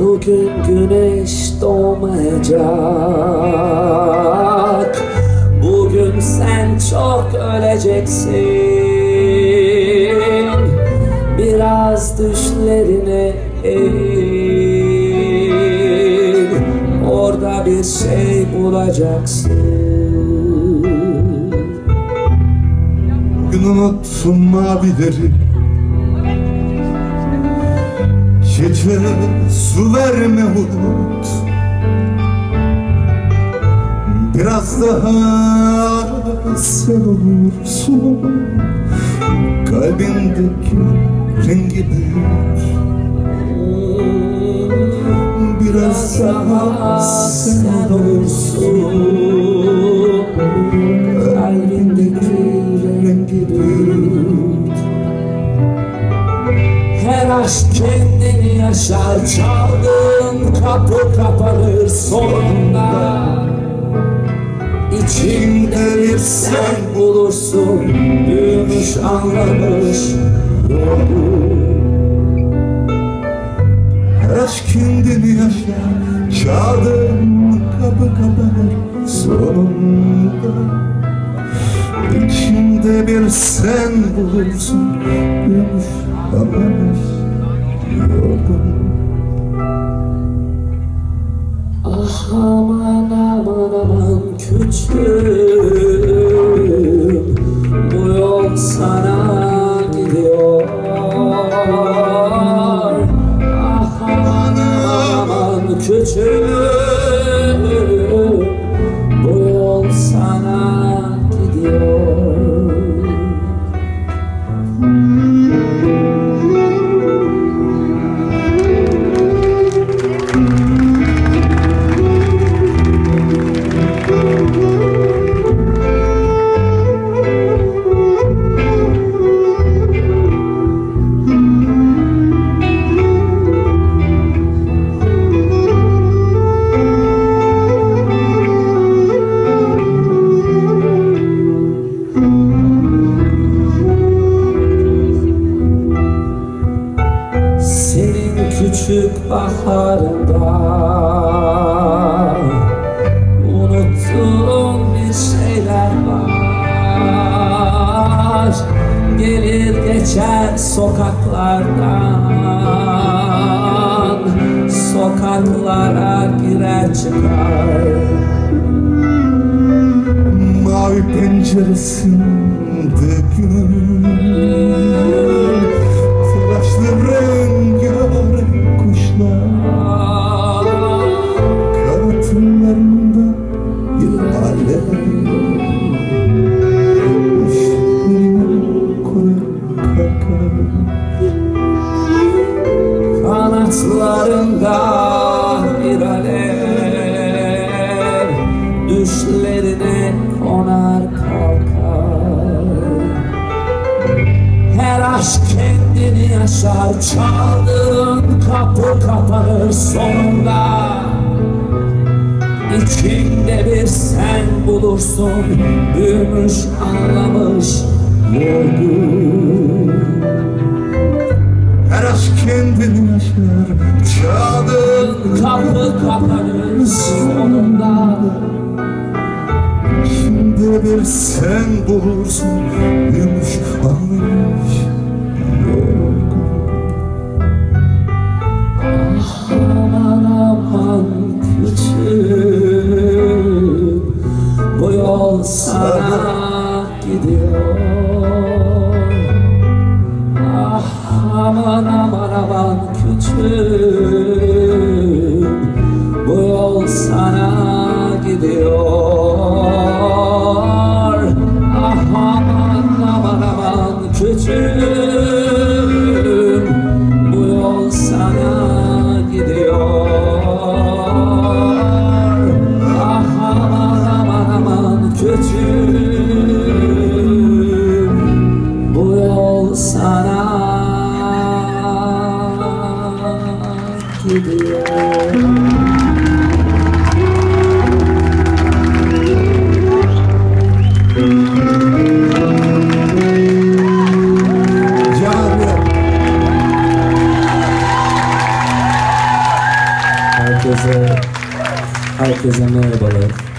gün güneş doğmayacak. Bugün sen çok öleceksin. Biraz düşlerine eğil. Orada bir şey bulacaksın. Gün unuttum mavileri Gece su verme unut Biraz daha sen olursun. Kalbindeki rengi büyür. Biraz daha sen olursun kapı kapanır sonunda. İçinde bir sen bulursun Büyümüş anlamış Her aşk kendini yaşar Çaldığın kapı kapanır sonunda. İçinde bir sen bulursun Gümüş amamış yorgun aman aman aman küçüğüm Bu yol sana gidiyor. Ah aman aman küçüğüm küçük baharında Unuttuğun bir şeyler var. Gelir geçer sokaklardan Sokaklara girer çıkar. Mavi penceresinde gün Kanatlarında bir alev Düşlerine konar kalkar. Her aşk kendini yaşar Çaldığın kapı kapanır sonunda. İçinde bir sen bulursun Büyümüş anlamış yorgun. Her aşk kendini Çağdır Kapı kapanır sonunda Şimdi bir sen bulursun Yumuş anlamış yorgun Aman aman küçük Bu yol sana küçük Bu yol sana gidiyor. Ah aman aman aman küçük Bu yol sana gidiyor Herkese merhabalar.